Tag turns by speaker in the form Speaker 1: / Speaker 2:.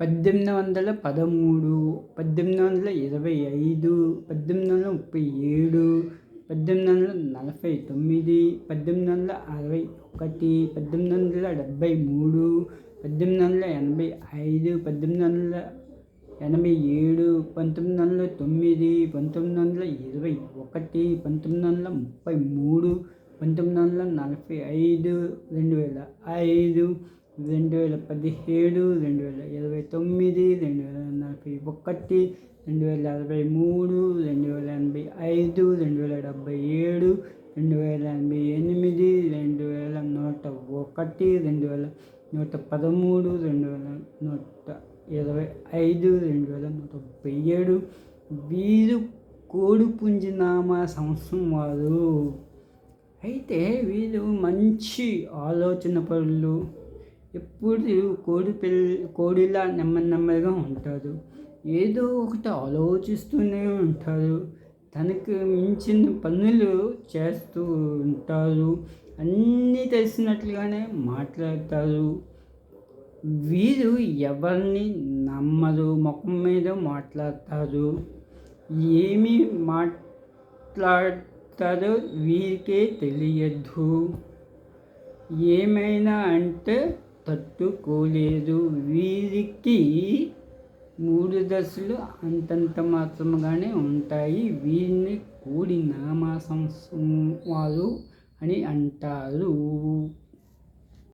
Speaker 1: పద్దెనిమిది వందల పదమూడు పద్దెనిమిది వందల ఇరవై ఐదు పద్దెనిమిది వందల ముప్పై ఏడు పద్దెనిమిది వందల నలభై తొమ్మిది పద్దెనిమిది వందల అరవై ఒకటి పద్దెనిమిది వందల డెబ్భై మూడు పద్దెనిమిది వందల ఎనభై ఐదు పద్దెనిమిది వందల ఎనభై ఏడు పంతొమ్మిది వందల తొమ్మిది పంతొమ్మిది వందల ఇరవై ఒకటి పంతొమ్మిది వందల ముప్పై మూడు పంతొమ్మిది వందల నలభై ఐదు రెండు వేల ఐదు రెండు వేల పదిహేడు రెండు వేల ఇరవై తొమ్మిది రెండు వేల నలభై ఒకటి రెండు వేల అరవై మూడు రెండు వేల ఎనభై ఐదు రెండు వేల డెబ్భై ఏడు రెండు వేల ఎనభై ఎనిమిది రెండు వేల నూట ఒకటి రెండు వేల నూట పదమూడు రెండు వేల నూట ఇరవై ఐదు రెండు వేల నూట ముప్పై ఏడు వీరు కోడిపుంజినామా సంవత్సరం వారు అయితే వీళ్ళు మంచి ఆలోచన పరులు ఎప్పుడు కోడి పిల్ల కోడిలా నెమ్మది నెమ్మదిగా ఉంటారు ఏదో ఒకటి ఆలోచిస్తూనే ఉంటారు తనకు మించిన పనులు చేస్తూ ఉంటారు అన్నీ తెలిసినట్లుగానే మాట్లాడతారు వీరు ఎవరిని నమ్మరు ముఖం మీద మాట్లాడతారు. ఏమి మాట్లాడతారో వీరికే తెలియదు. ఏమైనా అంటే తట్టుకోలేదు. వీరికి మూడు దశలు అంతంత మాత్రముగానే ఉంటాయి. వీరిని కూడి నామా వారు అని అంటారు.